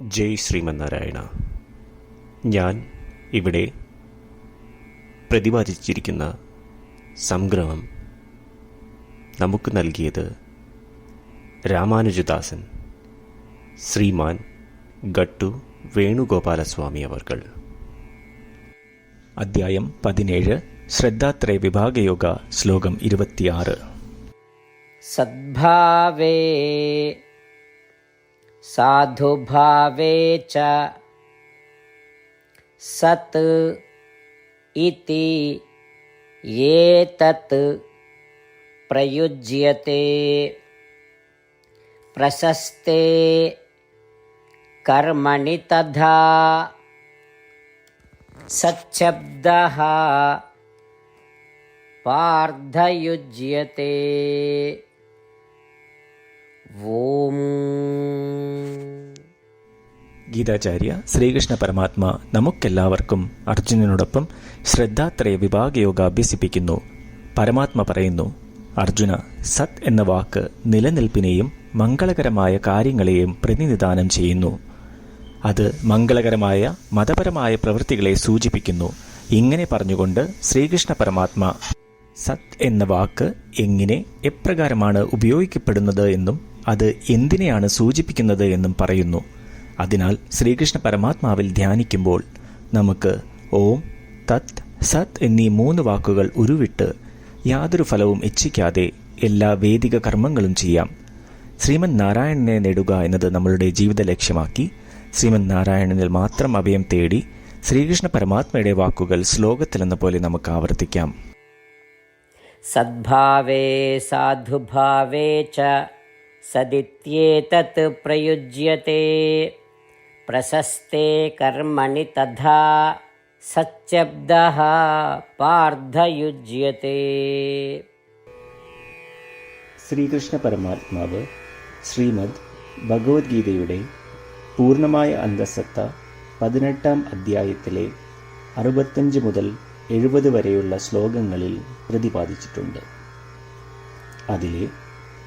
ജയ് ശ്രീമന്നാരായണ. ഞാൻ ഇവിടെ പ്രതിപാദിച്ചിരിക്കുന്ന സംഗ്രഹം നമുക്ക് നൽകിയത് രാമാനുജദാസൻ ശ്രീമാൻ ഗട്ടു വേണുഗോപാലസ്വാമി അവർകൾ. അദ്ധ്യായം പതിനേഴ് ശ്രദ്ധാത്രേ വിഭാഗയോഗ ശ്ലോകം ഇരുപത്തിയാറ്. സദ്ഭാവേ साधुभावे च सत् इति एतत् प्रयुज्यते। प्रशस्ते कर्मणि तथा सच्छब्दः पार्थयुज्यते। ഓം ഗീതാചാര്യ ശ്രീകൃഷ്ണ പരമാത്മ നമുക്കെല്ലാവർക്കും അർജുനനോടൊപ്പം ശ്രദ്ധാത്രയ വിഭാഗയോഗ അഭ്യസിപ്പിക്കുന്നു പരമാത്മ പറയുന്നു അർജുന സത് എന്ന വാക്ക് നിലനിൽപ്പിനെയും മംഗളകരമായ കാര്യങ്ങളെയും പ്രതിനിധാനം ചെയ്യുന്നു. അത് മംഗളകരമായ മതപരമായ പ്രവൃത്തികളെ സൂചിപ്പിക്കുന്നു. ഇങ്ങനെ പറഞ്ഞുകൊണ്ട് ശ്രീകൃഷ്ണ പരമാത്മ സത് എന്ന വാക്ക് എങ്ങനെ എപ്രകാരമാണ് ഉപയോഗിക്കപ്പെടുന്നത് എന്നും അത് എന്തിനെയാണ് സൂചിപ്പിക്കുന്നത് എന്നും പറയുന്നു. അതിനാൽ ശ്രീകൃഷ്ണ പരമാത്മാവിൽ ധ്യാനിക്കുമ്പോൾ നമുക്ക് ഓം തത് സത് എന്നീ മൂന്ന് വാക്കുകൾ ഉരുവിട്ട് യാതൊരു ഫലവും ഇച്ഛിക്കാതെ എല്ലാ വേദിക കർമ്മങ്ങളും ചെയ്യാം. ശ്രീമൻ നാരായണനെ നേടുക എന്നത് നമ്മളുടെ ജീവിത ലക്ഷ്യമാക്കി ശ്രീമൻ നാരായണനിൽ മാത്രം അഭയം തേടി ശ്രീകൃഷ്ണ പരമാത്മയുടെ വാക്കുകൾ ശ്ലോകത്തിലെന്ന പോലെ നമുക്ക് ആവർത്തിക്കാം. സദ്ഭാവേ സാധുഭാവേ ച സദിത്യേതത് പ്രയുജ്യത്തെ പ്രശസ്തേ കർമ്മണി തഥാ സച്ചബ്ദ പാർദ്ധയുജ്യത്തെ ശ്രീകൃഷ്ണ പരമാത്മാവ് ശ്രീമദ് ഭഗവത്ഗീതയുടെ പൂർണമായ അന്തസത്ത പതിനെട്ടാം അധ്യായത്തിലെ അറുപത്തഞ്ച് മുതൽ എഴുപത് വരെയുള്ള ശ്ലോകങ്ങളിൽ പ്രതിപാദിച്ചിട്ടുണ്ട്. അതിലെ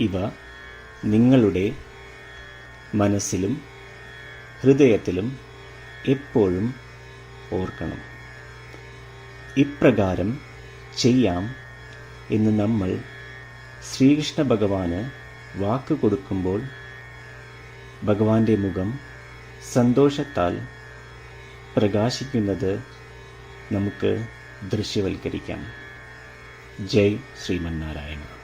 ഇവ നിങ്ങളുടെ മനസ്സിലും ഹൃദയത്തിലും എപ്പോഴും ഓർക്കണം. ഇപ്രകാരം ചെയ്യാം എന്ന് നമ്മൾ ശ്രീകൃഷ്ണ ഭഗവാന് വാക്ക് കൊടുക്കുമ്പോൾ ഭഗവാന്റെ മുഖം സന്തോഷത്താൽ പ്രകാശിക്കുന്നത് നമുക്ക് ദൃശ്യവൽക്കരിക്കാം. ജയ് ശ്രീമന്നാരായണ.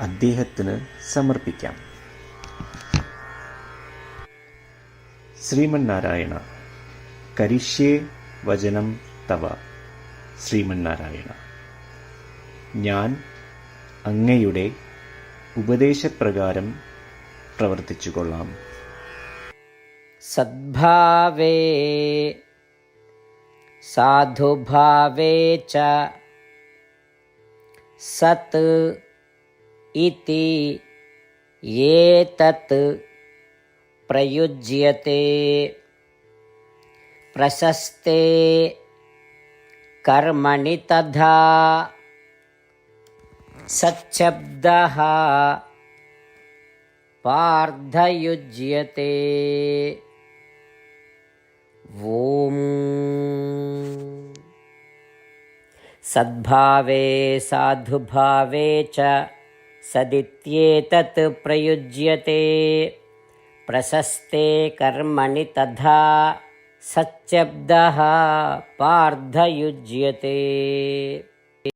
അദ്ദേഹത്തിന് സമർപ്പിക്കാം. ശ്രീമന്നാരായണ കരിഷ്യേ വചനം തവ. ശ്രീമന്നാരായണ ഞാൻ അങ്ങയുടെ ഉപദേശപ്രകാരം പ്രവർത്തിച്ചു കൊള്ളാം സദ്ഭാവേ സാധുഭാവേ ച. സത് इति एतत् प्रयुज्यते। प्रशस्ते कर्मणि तथा सच्छब्दः पार्थयुज्यते। ॐ सद्भावे साधुभावे च सदित्येतत् प्रयुज्यते। प्रशस्ते कर्मणि तथा सच्चब्दः पार्थयुज्यते।